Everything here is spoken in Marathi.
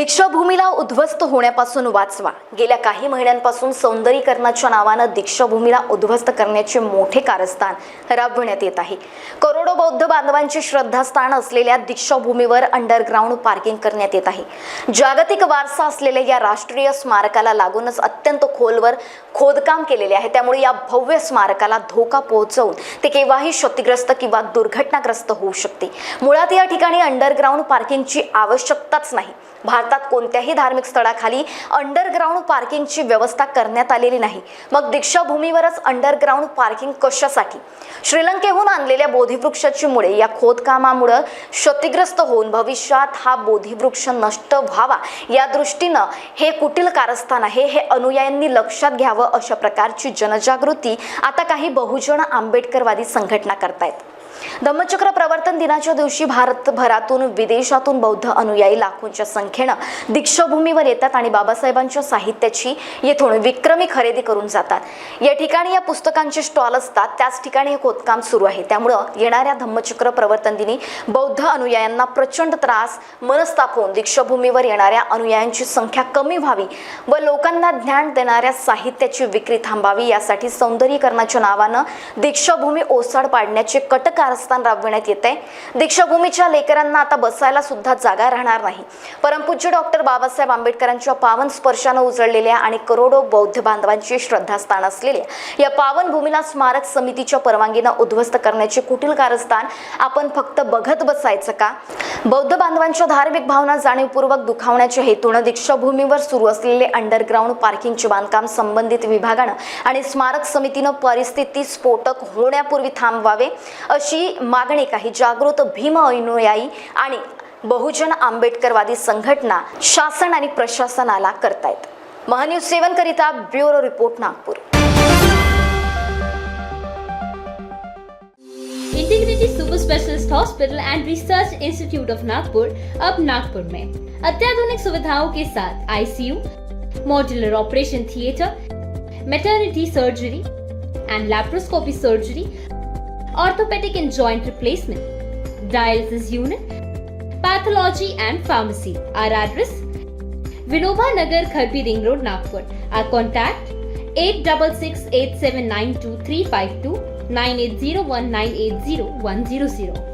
दीक्षाभूमीला उद्ध्वस्त होण्यापासून वाचवा. गेल्या काही महिन्यांपासून सौंदर्यीकरणाच्या नावानं दीक्षाभूमीला उद्ध्वस्त करण्याचे मोठे कारस्थान राबविण्यात येत आहे. करोडो बौद्ध बांधवांचे श्रद्धास्थान असलेल्या दीक्षाभूमीवर अंडरग्राऊंड पार्किंग करण्यात येत आहे. जागतिक वारसा असलेल्या या राष्ट्रीय स्मारकाला लागूनच अत्यंत खोलवर खोदकाम केलेले आहे. त्यामुळे या भव्य स्मारकाला धोका पोहोचवून ते केव्हाही क्षतिग्रस्त किंवा दुर्घटनाग्रस्त होऊ शकते. मुळात या ठिकाणी अंडरग्राऊंड पार्किंगची आवश्यकताच नाही. भारतात कोणत्याही धार्मिक स्थळाखाली अंडरग्राऊंड पार्किंगची व्यवस्था करण्यात आलेली नाही. मग दीक्षाभूमीवरच अंडरग्राऊंड पार्किंग कशासाठी? श्रीलंकेहून आणलेल्या बोधीवृक्षाची मुळे या खोदकामामुळं क्षतिग्रस्त होऊन भविष्यात हा बोधीवृक्ष नष्ट व्हावा या दृष्टीनं हे कुटील कारस्थान आहे हे अनुयायांनी लक्षात घ्यावं अशा प्रकारची जनजागृती आता काही बहुजन आंबेडकरवादी संघटना करतायत. धम्मचक्र प्रवर्तन दिनाच्या दिवशी भारतभरातून विदेशातून बौद्ध अनुयायी लाखोंच्या संख्येनं दीक्षाभूमीवर येतात आणि बाबासाहेबांच्या साहित्याची येथून विक्रमी खरेदी करून जातात. या ठिकाणी या पुस्तकांचे स्टॉल असतात. त्याच ठिकाणी हे खोदकाम सुरू आहे. त्यामुळं येणाऱ्या धम्मचक्र प्रवर्तन दिनी बौद्ध अनुयायांना प्रचंड त्रास मनस्ताप होऊन दीक्षाभूमीवर येणाऱ्या अनुयायांची संख्या कमी व्हावी व लोकांना ज्ञान देणाऱ्या साहित्याची विक्री थांबावी यासाठी सौंदर्यीकरणाच्या नावानं दीक्षाभूमी ओसाड पाडण्याचे कटकार कारस्थान राबविण्यात येते दीक्षाभूमीच्या लेकरांना आता बसायला सुद्धा जागा राहणार नाही. परमपूज्य डॉक्टर बाबासाहेब आंबेडकरांच्या पावन स्पर्शानं उजळलेल्या आणि करोडो बौद्ध बांधवांची श्रद्धास्थान असलेल्या या पावन भूमीला स्मारक समितीच्या परवानगीनं उद्ध्वस्त करण्याचे कुटील कारस्थान आपण फक्त बघत बसायचं का? बौद्ध बांधवांच्या धार्मिक भावना जाणीवपूर्वक दुखावण्याच्या हेतूनं दीक्षाभूमीवर सुरू असलेले अंडरग्राऊंड पार्किंगचे बांधकाम संबंधित विभागानं आणि स्मारक समितीनं परिस्थिती स्फोटक होण्यापूर्वी थांबवावे अशी मागणी काही जागृत भीम अनुयायी आणि बहुजन आंबेडकरवादी संघटना शासन आणि प्रशासनाला करतायत. महान्यूज सेवन करिता bureau report Nagpur. Integrity super specialist hospital and research institute of Nagpur अब नागपुर में. अत्याधुनिक सुविधाओं के साथ ICU modular operation theatre maternity surgery and laparoscopy surgery orthopedic and joint replacement, dialysis unit, pathology and pharmacy. Our address Vinoba Nagar Kharbi Ring Road, Nagpur. Our contact 866 879 9801980